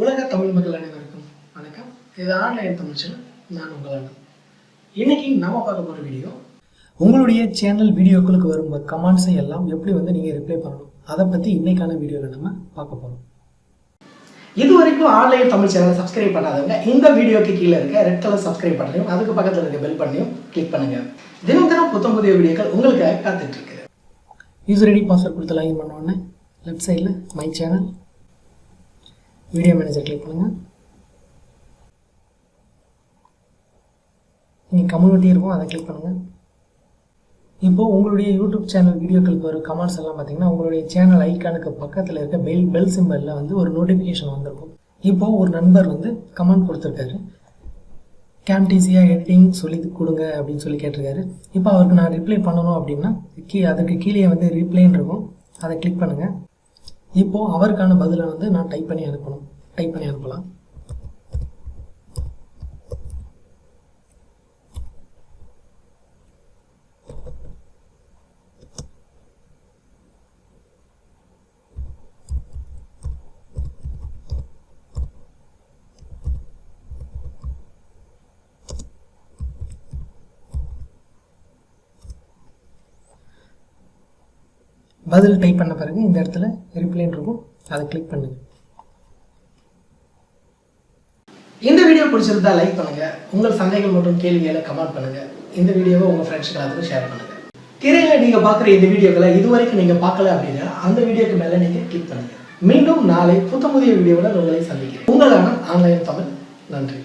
உலக தமிழ் மக்கள் அனைவருக்கும் வணக்கம். இது ஆன்லைன் தமிழ் சேனல் நான் உங்களால் இன்னைக்கு நாம பார்க்க போகிற வீடியோ உங்களுடைய சேனல் வீடியோக்களுக்கு வரும் கமெண்ட்ஸை எல்லாம் எப்படி வந்து நீங்கள் ரிப்ளை பண்ணணும்? அதை பற்றி இன்னைக்கான வீடியோவில் நம்ம பார்க்க போகிறோம் இது வரைக்கும் ஆன்லைன் தமிழ் சேனலை சப்ஸ்கிரைப் பண்ணாதவங்க இந்த வீடியோக்கு கீழே இருக்க ரெட் கலர் சப்ஸ்கிரைப் பண்ணையும் அதுக்கு பக்கத்தில் இருக்க பெல் பண்ணியும் கிளிக் பண்ணுங்க. தினம் தினம் புத்தம் புதிய வீடியோக்கள் உங்களுக்காக காத்துட்டு இருக்கு. யூசர் ஐடி பாஸ்வேர்ட் கொடுத்து லாகின் பண்ணோடனே லெஃப்ட் சைடில் my channel video manager click பண்ணுங்கள் நீங்கள் கம்யூனிட்டி இருக்கும் அதை கிளிக் பண்ணுங்கள் இப்போ உங்களுடைய யூடியூப் சேனல் வீடியோக்களுக்கு வரும் கமெண்ட்ஸ் எல்லாம் பார்த்தீங்கன்னா உங்களுடைய சேனல் ஐக்கானுக்கு பக்கத்தில் இருக்க பெல் பெல் சிம்பலில் வந்து ஒரு நோட்டிஃபிகேஷன் வந்திருக்கும். இப்போது ஒரு நண்பர் வந்து கமெண்ட் கொடுத்துருக்காரு. கேம்டிசியாக எடிட்டிங் சொல்லி கொடுங்க அப்படின்னு சொல்லி கேட்டிருக்காரு. இப்போ அவருக்கு நான் ரிப்ளை பண்ணணும் அப்படின்னா கீ அதுக்கு கீழே வந்து ரிப்ளைன்னு இருக்கும். அதை கிளிக் பண்ணுங்கள் இப்போது அவருக்கான பதிலை வந்து நான் டைப் பண்ணி அனுப்பணும். டைப் பண்ணி அனுப்பலாம். பதில் டைப் பண்ண பிறகு இந்த இடத்துல ரிப்ளைன் இருக்கும். அதை கிளிக் பண்ணுங்க. இந்த வீடியோ பிடிச்சிருந்தா லைக் பண்ணுங்க. உங்கள் சந்தேகங்கள் மற்றும் கேள்விகளை கமெண்ட் பண்ணுங்க. இந்த வீடியோவை உங்க ஃப்ரெண்ட்ஸ்க்கு எல்லாத்துக்கும் ஷேர் பண்ணுங்க. திரையில நீங்க பார்க்குற இந்த வீடியோக்களை இதுவரைக்கும் நீங்க பார்க்கல அப்படின்னா அந்த வீடியோக்கு மேல நீங்க கிளிக் பண்ணுங்க. மீண்டும் நாளை புத்த புதிய வீடியோவில் உங்களை சந்திக்கிறேன். உங்களான ஆன்லைன் தமிழ். நன்றி.